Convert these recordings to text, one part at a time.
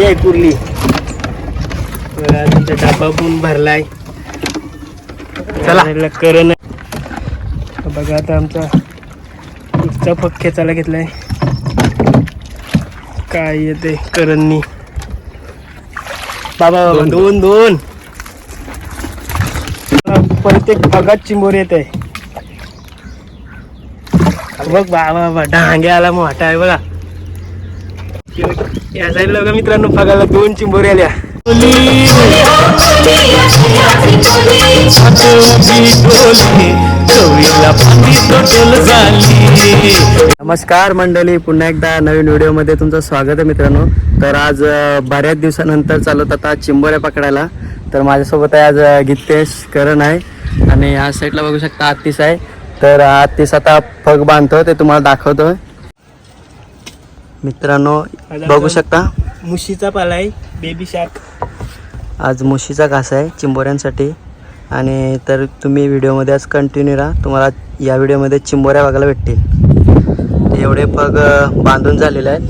कुर्ली आहे कुर्ली तुमचा डाबा पण भरलाय. चला. करण बघा आता आमचा पुढचा पग खेचायला घेतलाय. काय येते करणनी? बाबा बाबा दोन दोन. प्रत्येक पगात चिंबोर येत आहे बघ बाबा बाबा डांगे आला मोठा आहे बघा. या साईडला बघा मित्रांनो बघायला दोन चिंबोरी आल्या. नमस्कार मंडळी पुन्हा एकदा नवीन व्हिडिओमध्ये तुमचं स्वागत आहे मित्रांनो. तर आज बऱ्याच दिवसानंतर चालत आता चिंबोऱ्या पकडायला. तर माझ्यासोबत आहे आज गीतेश करण आहे. आणि या साईडला बघू शकता आत्तीस आहे. तर आत्तीस आता फग बांधतो ते तुम्हाला दाखवतो मित्रांनो बघू शकता. मुशीचा पाला आहे बेबी शार्क आज मुशीचा घास आहे चिंबोऱ्यांसाठी. आणि तर तुम्ही व्हिडिओमध्ये आज कंटिन्यू राहा. तुम्हाला या व्हिडिओमध्ये चिंबोऱ्या बघायला भेटतील. एवढे पग बांधून झालेले आहेत.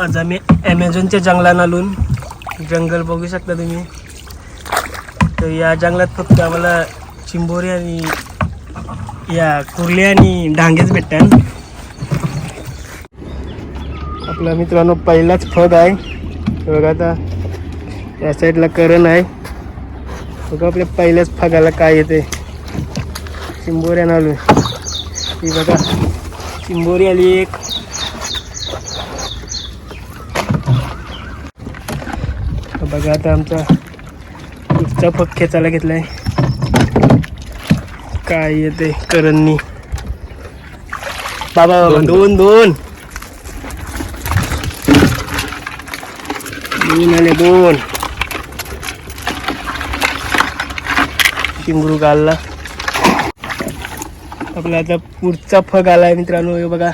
आज आम्ही ॲमेझॉनच्या जंगलात आलून. जंगल बघू शकता तुम्ही. तर या जंगलात फक्त आम्हाला चिंबोरी आणि या कुर्ली आणि डांगेच भेटतात. आपला मित्रांनो पहिलाच फग आहे. बघा आता या साईडला करण आहे. बघा आपल्या पहिल्याच फगाला काय येते. चिंबोऱ्या आलो ही बघा चिंबोरी आली एक. बघा आता आमचा पुढचा फग खेचायला घेतलाय. काय येते करणनी. बाबा बाबा दोन दोन. आले दोन चिंबरू गालला आपला आता पुढचा फग आलाय मित्रांनो हे बघा.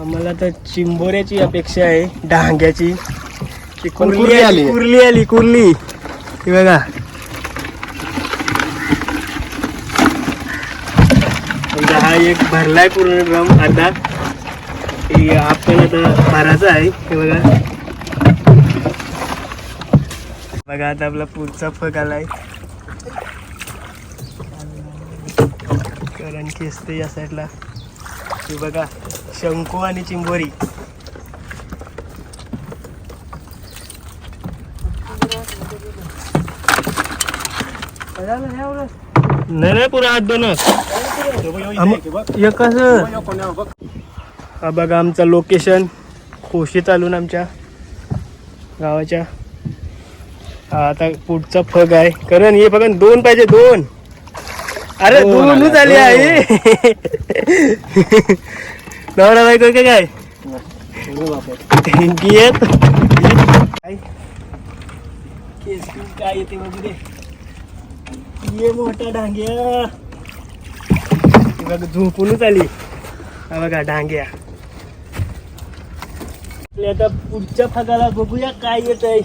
आम्हाला तर चिंबोऱ्याची अपेक्षा आहे डांग्याची कुर्ली आली. कुर्ली आली कुर्ली. हे बघा. समजा हा एक भरलाय पूर्ण ड्रम हे आपण आता भरायचा आहे हे बघा. बघा आता आपला पुढचा फग आलाय. करण खेचते या साईडला हे बघा शंकू आणि चिंबोरी. नाही नाही पुरा हात दोनच एकच हा बघा आमचं लोकेशन खोशी चालून आमच्या गावाच्या. आता पुढचा फग आहे. कारण हे बघा दोन पाहिजे दोन. अरे दोन दोनच आले आहे नवरा बायको काय? घेत काय येते बघू दे ये मोठा डांग्या. बघ झोपूनच आली. हा बघा डांग्या. आता पुढच्या फगाला बघूया काय येत आहे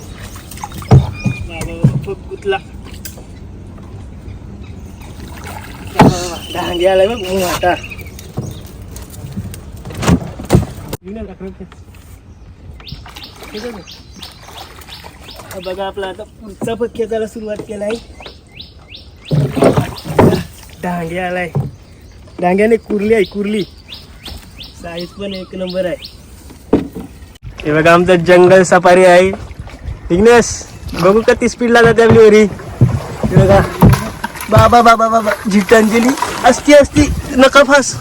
गुतला डांगे आलाय बघ मोठा हा बघा आपला आता पुढचा पग खेचायला सुरुवात केलाय डांगे आलाय डांग्याने कुर्ली आहे कुर्ली साईज पण एक नंबर आहे हे बघा आमचं जंगल सफारी आहे विघ्नेश बघू का ती स्पीडला जाते आपली वरी. बघा. बाबा बाबा बाबा. झिटांजली असती असती. नका फास.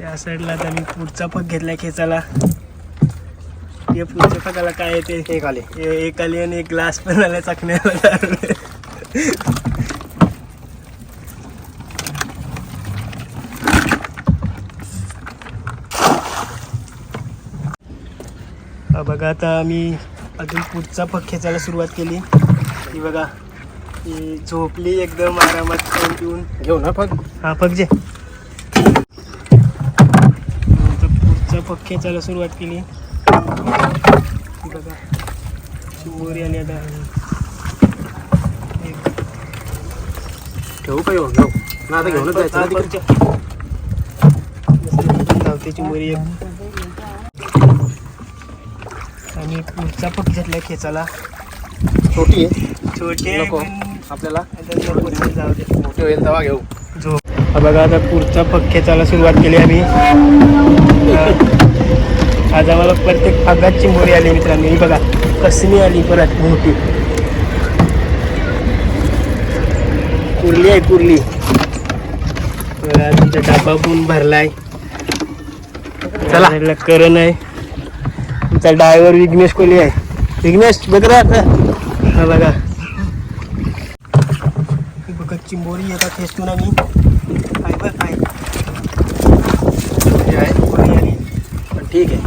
या साईडला आता मी पुढचा पग घेतलाय खेचायला. हे पुढच्या पगाला काय येते एक आले. हे एक आली आणि एक ग्लास पण आला चाकण्याला. बघा आता आम्ही अजून पुढचा पग खेचायला सुरुवात केली. ही बघा ही झोपली एकदम आरामात खाऊन पिऊन. घेऊ ना फक्त हा पग जे पुढचा पग खेचायला सुरुवात केली. बघा चिंबोरी आली आता घेऊ का घेऊ घेऊ ना आता घेऊनच जायचं. धावते चिंबोरी एक. आणि पुढचा पक घेतलाय खेचाला छोटी आहे. छोटे नको. आपल्याला जाऊ दे. मोठी होईल तेव्हा घेऊ. झोप बघा आता पुढचा पग खेचायला सुरुवात केली आम्ही. आज आम्हाला प्रत्येक भागात चिंबोरी आली मित्रांनो. ही बघा कसणी आली परत मोठी. कुर्ली आहे कुर्ली. बघा तुमचा डबा पण भरलाय. चला. चला करण आहे. आमचा ड्रायव्हर विघ्नेश कोहली आहे. विघ्नेश बघ आता. हा बघा. बघा चिंबोरी येतात खेचून आम्ही काय बघ काय ठीक आहे.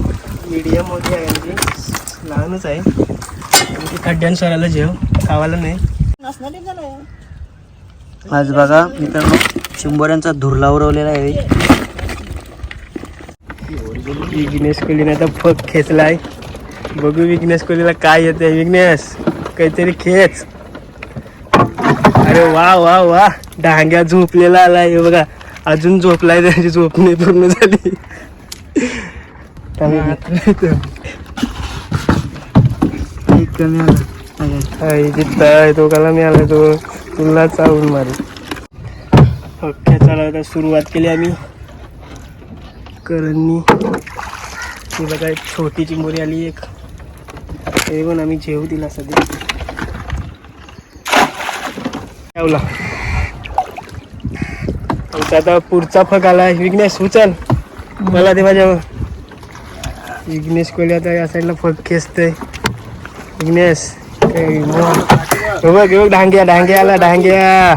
मीडियम मोठी आहे म्हणजे लहानच आहे. आणि खड्ड्यान सरायला जेव. खावायला नाही. आज बघा मित्रांनो चिंबोऱ्यांचा धुरला उरवलेला आहे. विघ्नेश कोहलीने आता फक खेचलाय. बघू विघ्नेश कोहलीला काय येते विघ्नेश काहीतरी खेच. अरे वा वा वा. डांग्या झोपलेला आलाय. बघा अजून झोपलाय त्याची झोप नाही पूर्ण झाली. कमी आला तो कला तो तुला चावून मारे ओके चला आता सुरुवात केली आम्ही. करणी ही बघा एक छोटी चिंबोरी आली एक. ते पण आम्ही जेवू दिला सध्या. ठेवला आमचा आता पुढचा फक आला विघ्नेश उचल मला ते माझ्यावर विघ्नेश कोहली आता या साईडला फक खेचतोय. विघ्नेश हे बघ बघ डांग्या डांग्या आला डांग्या.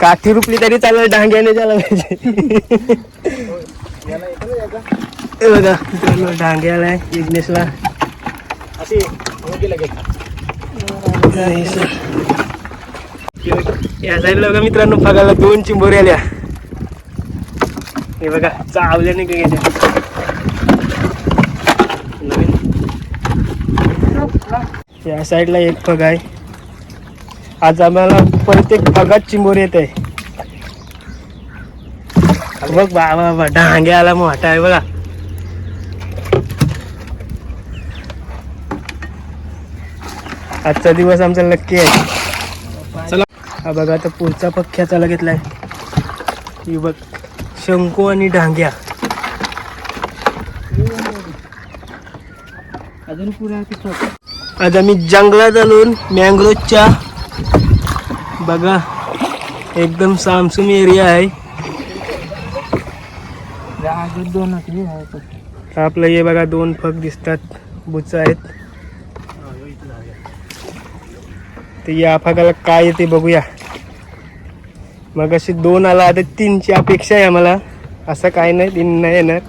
काठी रुपली तरी चालेल डांग्याने झाला पाहिजे. हे बघा मित्रांनो डांग्या आलाय विघ्नेशला या साईडला बघा मित्रांनो फगाला दोन चिंबोरी आल्या. हे बघा चावल्याने काय घ्यायच्या नवीन. या साईडला एक फग आहे. आज आम्हाला प्रत्येक फगात चिंबोरी येत आहे. बघ बा बा डांग्या आला मोठा आहे बघा. आजचा दिवस आमचा नक्की आहे. चला. हा बघा आता पुढचा पक्ष्या चाला घेतलाय. ही बघ शंकू आणि डांग्या. अजून पुढे आज आम्ही जंगलात आलून मँग्रोजच्या बघा एकदम सामसूम एरिया आहे. दोन आपलं हे बघा दोन फग दिसतात बुच आहेत. ते या फगाला काय येते बघूया. मग अशी दोन आला आता तीनची अपेक्षा आहे आम्हाला. असं काय नाही तीन नाही येणार.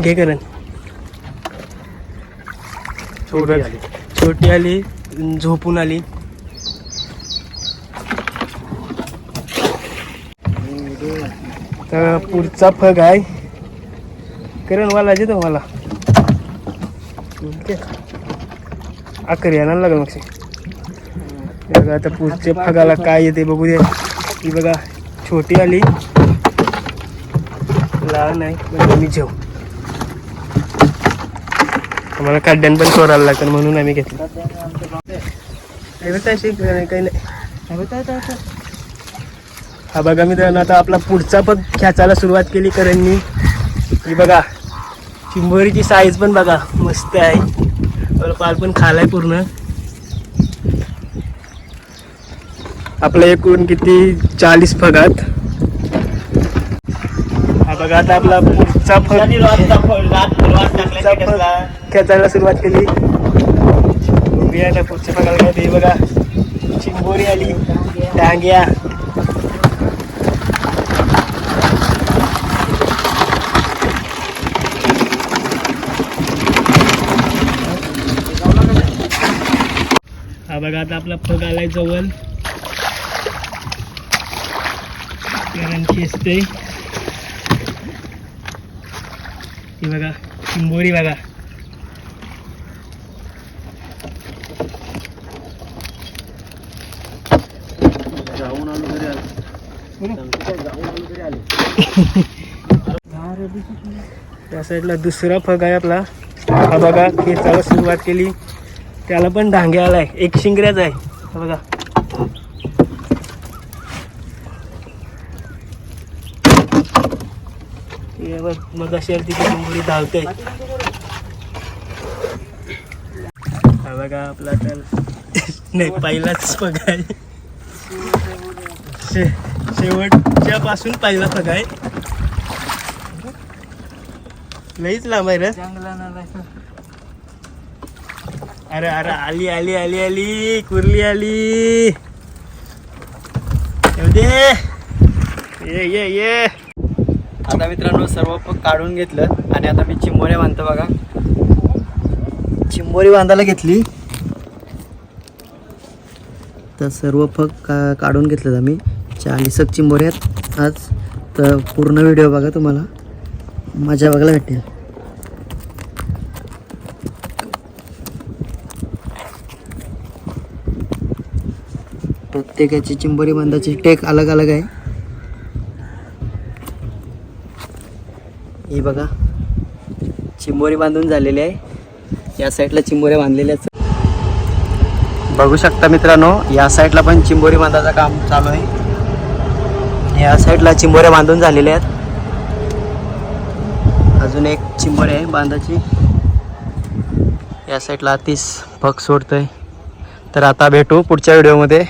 घे करण. छोटी आली. छोटी आली झोपून आली. तर पुढचा फग आहे. करण वाला येतो मला. आकर यायला लागल मग. बघा आता पुढच्या फगाला काय येते बघू दे ही बघा छोटी आली. लहान आहे आम्ही जेव आम्हाला काड्यान पण चोरायला लागतं म्हणून आम्ही घेतलं. काही नाही. हा बघा मित्रांनो आता आपला पुढचा पण खेचायला सुरुवात केली करणनी. ही बघा चिंबोरीची साईज पण बघा मस्त आहे. पाल पण खालाय पूर्ण. आपलं एकूण किती? चाळीस फगात. हा बघा आता आपला पुढचा फग खेचायला सुरुवात केली. पुढच्या फगाला. बघा चिंबोरी आली. डांग्या हा बघा आता आपला पग आलाय जवळ. कारण खेचते ही बघा चिंबोरी बघा. जाऊन आलो घरी आलो त्या साईडला दुसरा फग आहे आपला. हा बघा खेचायला सुरुवात केली. त्याला पण डांगे आलाय. एक शिंगऱ्याच आहे. बघा. मग अशी तिथे मुंबई धावते. बघा आपला तर नाही पहिलाच पगाय शे शेवटच्या पासून पहिला पगाय लईच लांब आहे रे. अरे अरे आली आली आली आली कुर्ली आली. दे. ये ये ये. आता मित्रांनो सर्व पग काढून घेतलं आणि आता मी चिंबोऱ्या बांधतो बघा. चिंबोरी बांधायला घेतली. तर सर्व फग का काढून घेतलं आम्ही. चाळीसक चिंबोऱ्यात आज. तर पूर्ण व्हिडिओ बघा तुम्हाला. मजा बघायला भेटेल. प्रत्येकाची चिंबोरी बांधाची टेक अलग अलग आहे. ही बघा. चिंबोरी बांधून झालेली आहे. या साईडला चिंबोऱ्या बांधलेल्या आहेत. बघू शकता मित्रांनो या साईडला पण चिंबोरी बांधायचं काम चालू आहे. या साईडला चिंबोऱ्या बांधून झालेल्या आहेत. अजून एक चिंबोरी आहे बांधाची या साईडला तीस पग सोडतोय. तर आता भेटू पुढच्या व्हिडिओमध्ये.